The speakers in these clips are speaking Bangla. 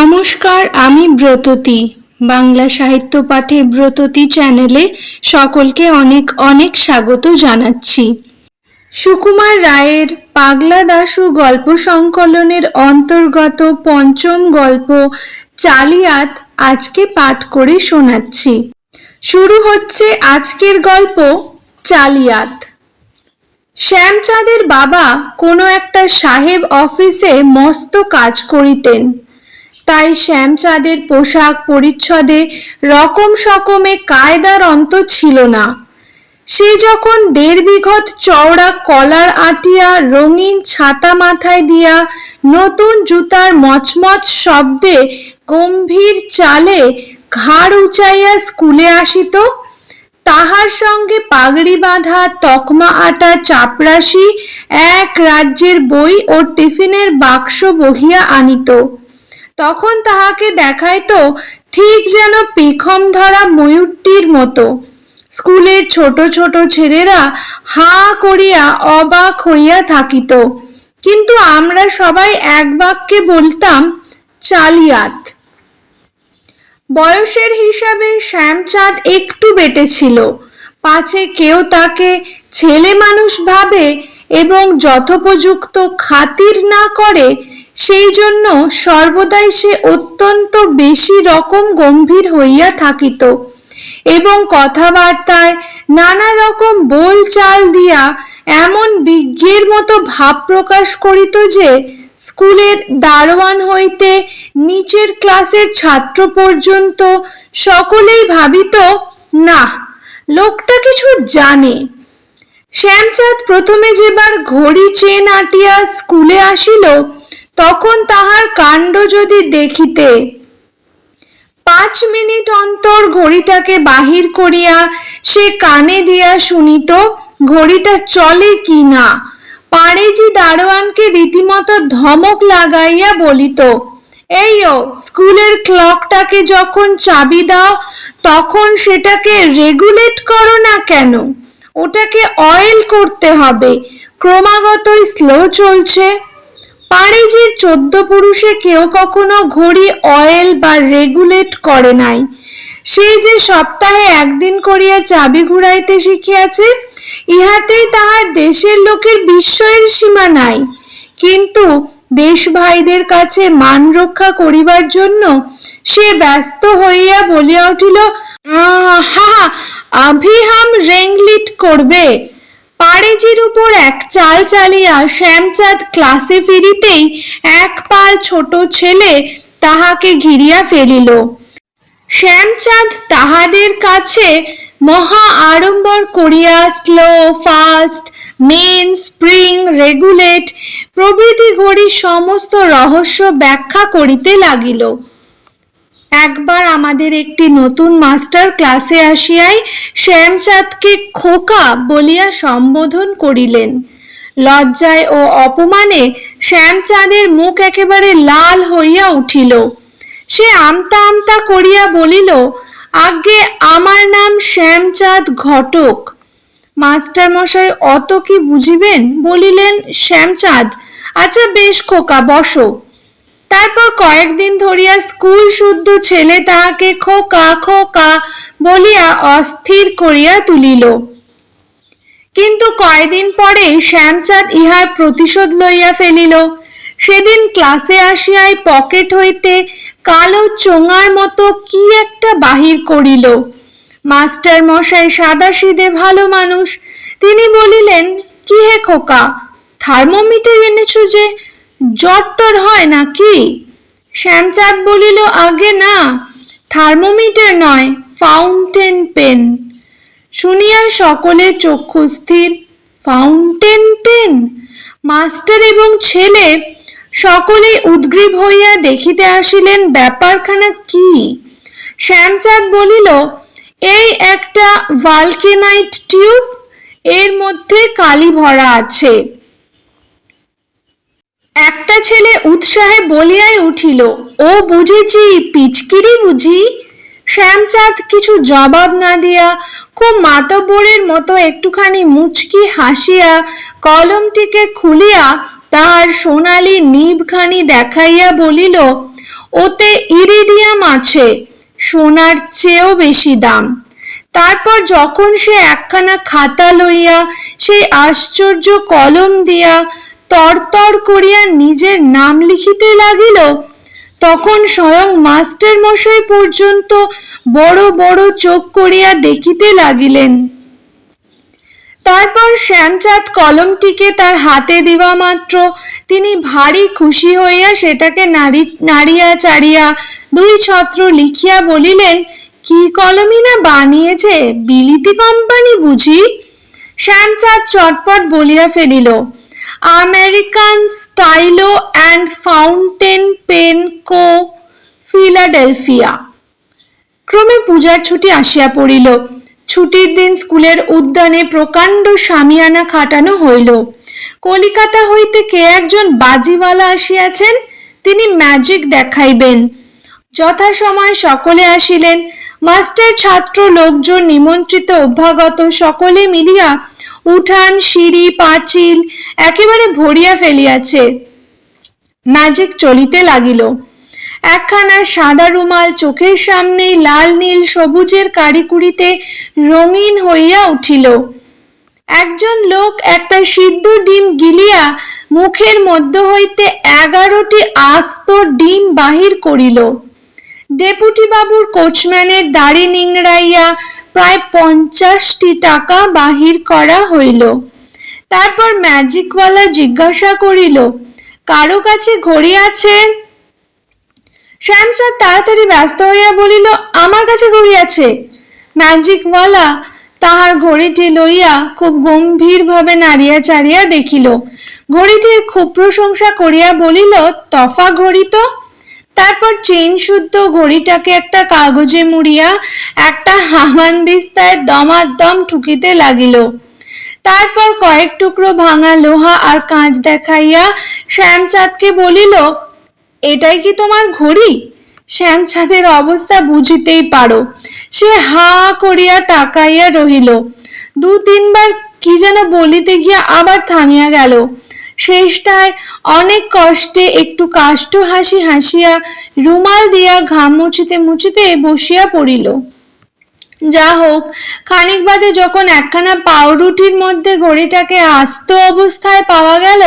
নমস্কার, আমি ব্রততী। বাংলা সাহিত্য পাঠে ব্রততী চ্যানেলে সকলকে অনেক অনেক স্বাগত জানাচ্ছি। সুকুমার রায়ের পাগলা দাশু গল্প সংকলনের অন্তর্গত পঞ্চম গল্প চালিয়াত আজকে পাঠ করে শোনাচ্ছি। শুরু হচ্ছে আজকের গল্প চালিয়াত। শ্যামচাঁদের বাবা কোনো একটা সাহেব অফিসে মস্ত কাজ করিতেন। তাই শ্যামচাঁদের পোশাক পরিচ্ছদে রকম সকমে কায়দার অন্ত ছিল না। সে যখন দেড় বিঘত চওড়া কলার আটিয়া রঙিন ছাতা মাথায় দিয়া নতুন জুতার মচমচ শব্দে গম্ভীর চালে ঘাড় উঁচাইয়া স্কুলে আসিত, তাহার সঙ্গে পাগড়ি বাঁধা তকমা আটা চাপরাশি এক রাজ্যের বই ও টিফিনের বাক্স বহিয়া আনিত। তখন তাহাকে দেখাইতো ঠিক যেন পেখম ধরা ময়ূরটির মতো। স্কুলের ছোট ছোট ছেলেরা হা করিয়া অবাক হইয়া থাকিত। কিন্তু আমরা সবাই এক বাক্যে বলতাম, চালিয়াত। বয়সের হিসাবে শ্যামচাঁদ একটু বেটেছিল পাছে কেউ তাকে ছেলে মানুষ ভাবে এবং যথোপযুক্ত খাতির না করে সেই জন্য সর্বদাই সে অত্যন্ত বেশি রকম গম্ভীর হইয়া থাকিত এবং কথাবার্তায় নানা রকম বল চাল দিয়া এমন বিজ্ঞের মতো ভাব প্রকাশ করিত যে, স্কুলের দারোয়ান হইতে নিচের ক্লাসের ছাত্র পর্যন্ত সকলেই ভাবিত, না, লোকটা কিছু জানে। শ্যামচাঁদ প্রথমে যেবার ঘড়ি চেন আটিয়া স্কুলে আসিল তখন তাহার কাণ্ড যদি দেখিতে পাঁচ মিনিট অন্তর ঘড়িটাকে বাহির করিয়া সে কানে দিয়া শুনিত, ঘড়িটা চলে কি না? পাড়েজি দারোয়ানকে রীতিমতো ধমক লাগাইয়া বলিত এই ও স্কুলের ক্লকটাকে যখন চাবি দাও, তখন সেটাকে রেগুলেট করো না কেন? ওটাকে অয়েল করতে হবে। ক্রমাগতই স্লো চলছে। পাড়েজির চোদ্দ পুরুষে কেউ কখনো ঘড়ি অয়েল বা রেগুলেট করে নাই। সে যে সপ্তাহে একদিন করিয়া চাবি ঘুরাইতে শিখিয়াছে ইহাতেই তাহার দেশের লোকের বিস্ময়ের সীমা নাই। কিন্তু দেশ ভাইদের কাছে মান রক্ষা করিবার জন্য সে ব্যস্ত হইয়া বলিয়া উঠিল "আহ, হা আভি হাম রেংলিট করবে। পাড়েজির উপর এক চাল চালিয়া শ্যামচাঁদ ক্লাসে ফিরিতেই এক পাল ছোট ছেলে তাহাকে ঘিরিয়া ফেলিল। শ্যামচাঁদ তাহাদের কাছে মহা আড়ম্বর করিয়া slow fast main spring regulate প্রভৃতি ঘড়ির সমস্ত রহস্য ব্যাখ্যা করিতে লাগিল। একবার আমাদের একটি নতুন মাস্টার ক্লাসে আসিয়াই শ্যামচাঁদকে খোকা বলিয়া সম্বোধন করিলেন। লজ্জায় ও অপমানে শ্যামচাঁদের মুখ একেবারে লাল হইয়া উঠিল। সে আমতা আমতা করিয়া বলিল আগে আমার নাম শ্যামচাঁদ ঘটক। মাস্টার মশাই অত কি বুঝিবেন? বলিলেন, শ্যামচাঁদ আচ্ছা বেশ খোকা, বসো। তারপর কয়েকদিন ধরিয়া স্কুল শুদ্ধ ছেলে তাহাকে খোকা খোকা বলিয়া অস্থির করিয়া তুলিল। কিন্তু কয়দিন পরেই শ্যামচাঁদ ইহার প্রতিশোধ লইয়া ফেলিল। সেদিন ক্লাসে আসিয়াই পকেট হইতে কালো চোঙার মতো কি একটা বাহির করিল। মাস্টার মশাই সাদাসিধে ভালো মানুষ। তিনি বলিলেন, কি হে খোকা, থার্মোমিটার এনেছো যে জ্বর টর হয় নাকি? শ্যামচাঁদ বলিল, আগে না, থার্মোমিটার নয়, ফাউন্টেন পেন। শুনিয়া সকলে চক্ষু স্থির। Fountain pen? মাস্টার এবং ছেলে সকলেই উদ্গ্রীব হইয়া দেখিতে আসিলেন, ব্যাপারখানা কি? শ্যামচাঁদ বলিল, এই একটা ভালকেনাইট টিউব, এর মধ্যে কালি ভরা আছে। একটা ছেলে উৎসাহে বলিয়াই উঠিল, ও বুঝেছি, পিচকিরি বুঝি? শ্যামচাঁদ কিছু জবাব না দিয়া খুব মাতব্বরের মতো একটুখানি মুচকি হাসিয়া কলমটিকে খুলিয়া তাহার সোনালি নিভখানি দেখাইয়া বলিল, ওতে ইরিডিয়াম আছে, সোনার চেয়েও বেশি দাম। তারপর যখন সে একখানা খাতা লইয়া সেই আশ্চর্য কলম দিয়া তরতর করিয়া নিজের নাম লিখিতে লাগিল, তখন স্বয়ং মাস্টার মশাই পর্যন্ত বড় বড় চোখ করিয়া দেখিতে লাগিলেন। তারপর শ্যামচাঁদ কলমটিকে তার হাতে দেওয়া মাত্র, তিনি ভারী খুশি হইয়া সেটাকে নাড়ি, নাড়িয়া চাড়িয়া দুই ছত্র লিখিয়া বলিলেন, কি কলমই না বানিয়েছে, বিলিতি কোম্পানি বুঝি? শ্যামচাঁদ চটপট বলিয়া ফেলিল American stylo and fountain pen co, Philadelphia. ক্রমে পূজার ছুটি আসিয়া পড়িল। ছুটির দিন স্কুলের উদ্যানে প্রকাণ্ড সামিয়ানা খাটানো হইল। কলিকাতা হইতে কে একজন বাজিওয়ালা আসিয়াছেন, তিনি ম্যাজিক দেখাইবেন। যথাসময় সকলে আসিলেন। মাস্টার ছাত্র লোকজন নিমন্ত্রিত অভ্যাগত সকলে মিলিয়া উঠান, সিঁড়ি, পাঁচিল, একেবারে ভরিয়া ফেলিয়াছে। ম্যাজিক চলিতে লাগিল। একখানা সাদা রুমাল চোখের সামনেই লাল, নীল, সবুজের কারিকুরিতে রঙিন হইয়া উঠিল। একজন লোক একটা সিদ্ধ ডিম গিলিয়া মুখের মধ্য হইতে এগারোটি আস্ত ডিম বাহির করিল। ডেপুটি বাবুর কোচম্যানের দাড়ি নিংড়াইয়া প্রায় পঞ্চাশটি টাকা বাহির করা হইল। তারপর ম্যাজিকওয়ালা জিজ্ঞাসা করিল, কারও কাছে ঘড়ি আছে? শ্যামচাঁদ তাড়াতাড়ি ব্যস্ত হইয়া বলিল, আমার কাছে ঘড়ি আছে। ম্যাজিকওয়ালা তাহার ঘড়িটি লইয়া খুব গম্ভীরভাবে নাড়িয়া চাড়িয়া দেখিল। ঘড়িটির খুব প্রশংসা করিয়া বলিল, তফা ঘড়ি তো। তারপর চেন শুদ্ধ ঘড়িটাকে একটা কাগজে মুড়িয়া একটা হামানদিস্তায় দমাদম ঠুকিতে লাগিল। তারপর কয়েক টুকরো ভাঙা লোহা আর কাঁচ দেখাইয়া শ্যামচাঁদকে বলিল, এটাই কি তোমার ঘড়ি? শ্যামচাঁদের অবস্থা বুঝিতেই পারো। সে হা করিয়া তাকাইয়া রহিল। দু তিনবার কি যেন বলিতে গিয়া আবার থামিয়া গেল। শেষটায় অনেক কষ্টে একটু কাষ্ঠ হাসি হাসিয়া রুমাল দিয়া ঘাম মুছিতে মুছিতে বসিয়া পড়িল। যা হোক, খানিক বাদে যখন একখানা পাউরুটির মধ্যে ঘড়িটাকে আস্ত অবস্থায় পাওয়া গেল,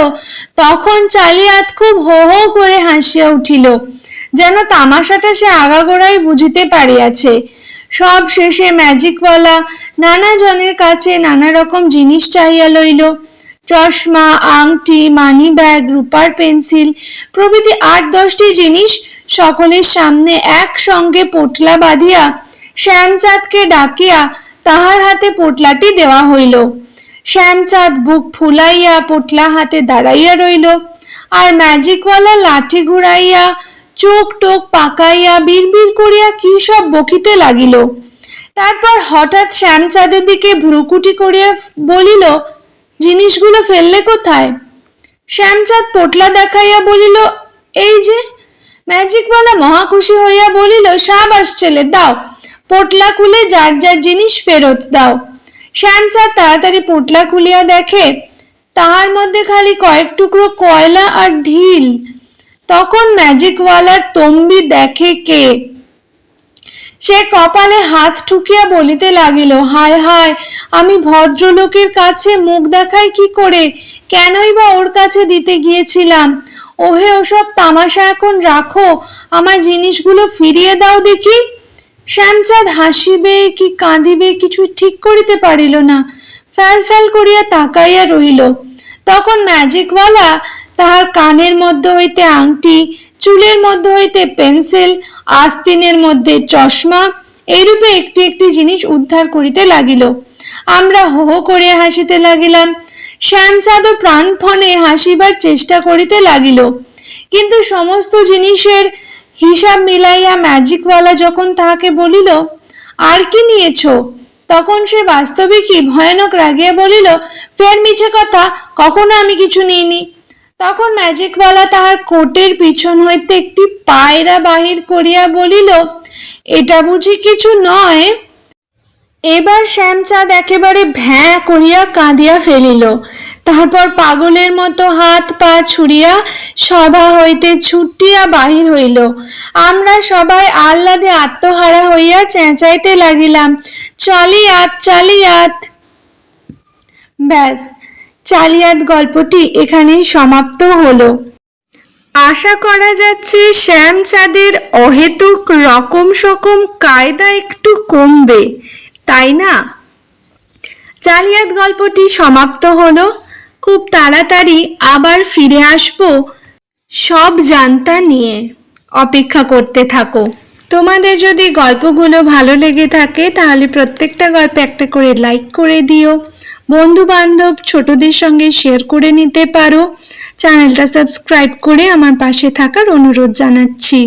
তখন চালিয়াত খুব হো হো করে হাসিয়া উঠিল, যেন তামাশাটা সে আগাগোড়াই বুঝিতে পারিয়াছে। সব শেষে ম্যাজিকওয়ালা নানা জনের কাছে নানা রকম জিনিস চাহিয়া লইল। চশমা, আংটি মানি ব্যাগ রূপার পেন্সিল প্রভৃতি আট দশটি জিনিস সকলের সামনে একসঙ্গে পোটলা বাঁধিয়া শ্যামচাঁদকে ডাকিয়া তাহার হাতে পোটলাটি দেওয়া হইল। শ্যামচাঁদ বুক ফুলাইয়া পোটলা হাতে দাঁড়াইয়া রইল আর ম্যাজিকওয়ালা লাঠি ঘুরাইয়া চোখ টোক পাকাইয়া বিড়বিড় করিয়া কি সব বকিতে লাগিল। তারপর হঠাৎ শ্যামচাঁদের দিকে ভ্রুকুটি করিয়া বলিল জিনিসগুলো ফেললে কোথায়? শ্যামচাঁদ পোটলা দেখাইয়া বলিল, এই যে, ম্যাজিকওয়ালা মহা খুশি হইয়া বলিল সাবাস ছেলে দাও। পোটলা খুলে যার যার জিনিস ফেরত দাও। শ্যামচাঁদ তাড়াতাড়ি পোটলা খুলিয়া দেখে, তাহার মধ্যে খালি কয়েক টুকরো কয়লা আর ঢিল। তখন ম্যাজিকওয়ালার তম্বি দেখে কে? সে কপালে হাত ঠুকিয়া বলিতে লাগিল, হায় হায়, আমি ভদ্রলোকের কাছে মুখ দেখাই কি করে? কেনই বা ওর কাছে দিতে গিয়েছিলাম? ওহে, ওসব তামাশা এখন রাখো, আমার জিনিসগুলো ফিরিয়ে দাও দেখি। শ্যামচাঁদ হাসিবে কি কাঁদিবে কিছু ঠিক করিতে পারিল না, ফ্যাল ফ্যাল করিয়া তাকাইয়া রহিল। তখন ম্যাজিকওয়ালা তাহার কানের মধ্য হইতে আংটি চুলের মধ্য হইতে পেন্সিল, আস্তিনের মধ্যে চশমা, এইরূপে একটি একটি জিনিস উদ্ধার করিতে লাগিল। আমরা হো হো করিয়া হাসিতে লাগিলাম। শ্যামচাঁদও প্রাণপণে হাসিবার চেষ্টা করিতে লাগিল। কিন্তু সমস্ত জিনিসের হিসাব মিলাইয়া ম্যাজিকওয়ালা যখন তাহাকে বলিল, আর কি নিয়েছো? তখন সে বাস্তবিকই ভয়ানক রাগিয়া বলিল, ফের মিছে কথা, কখনো আমি কিছু নিইনি। তখন ম্যাজিকওয়ালা তাহার কোটের পিছন হইতে একটি পায়রা বাহির করিয়া বলিল, এটা বুঝি কিছু নয়? এবার শ্যামচাঁদ একেবারে ভ্যাঁ করিয়া কাঁদিয়া ফেলিল। তারপর পাগলের মতো হাত পা ছুড়িয়া সভা হইতে ছুটিয়া বাহির হইল। আমরা সবাই আহ্লাদে আত্মহারা হইয়া চেঁচাইতে লাগিলাম, চালিয়াত চালিয়াত। ব্যাস চালিয়াত গল্পটি এখানেই সমাপ্ত হলো। আশা করা যাচ্ছে শ্যামচাঁদের অহেতুক রকম সকম কায়দা একটু কমবে, তাই না? জালিয়াত গল্পটি সমাপ্ত হলো। খুব তাড়াতাড়ি আবার ফিরে আসব সব জানতা নিয়ে। অপেক্ষা করতে থাকো। তোমাদের যদি গল্পগুলো ভালো লেগে থাকে তাহলে প্রত্যেকটা গল্পে একটা করে লাইক করে দিও। বন্ধু বান্ধব ছোটদের সঙ্গে শেয়ার করে নিতে পারো। চ্যানেলটা সাবস্ক্রাইব করে আমার পাশে থাকার অনুরোধ জানাচ্ছি।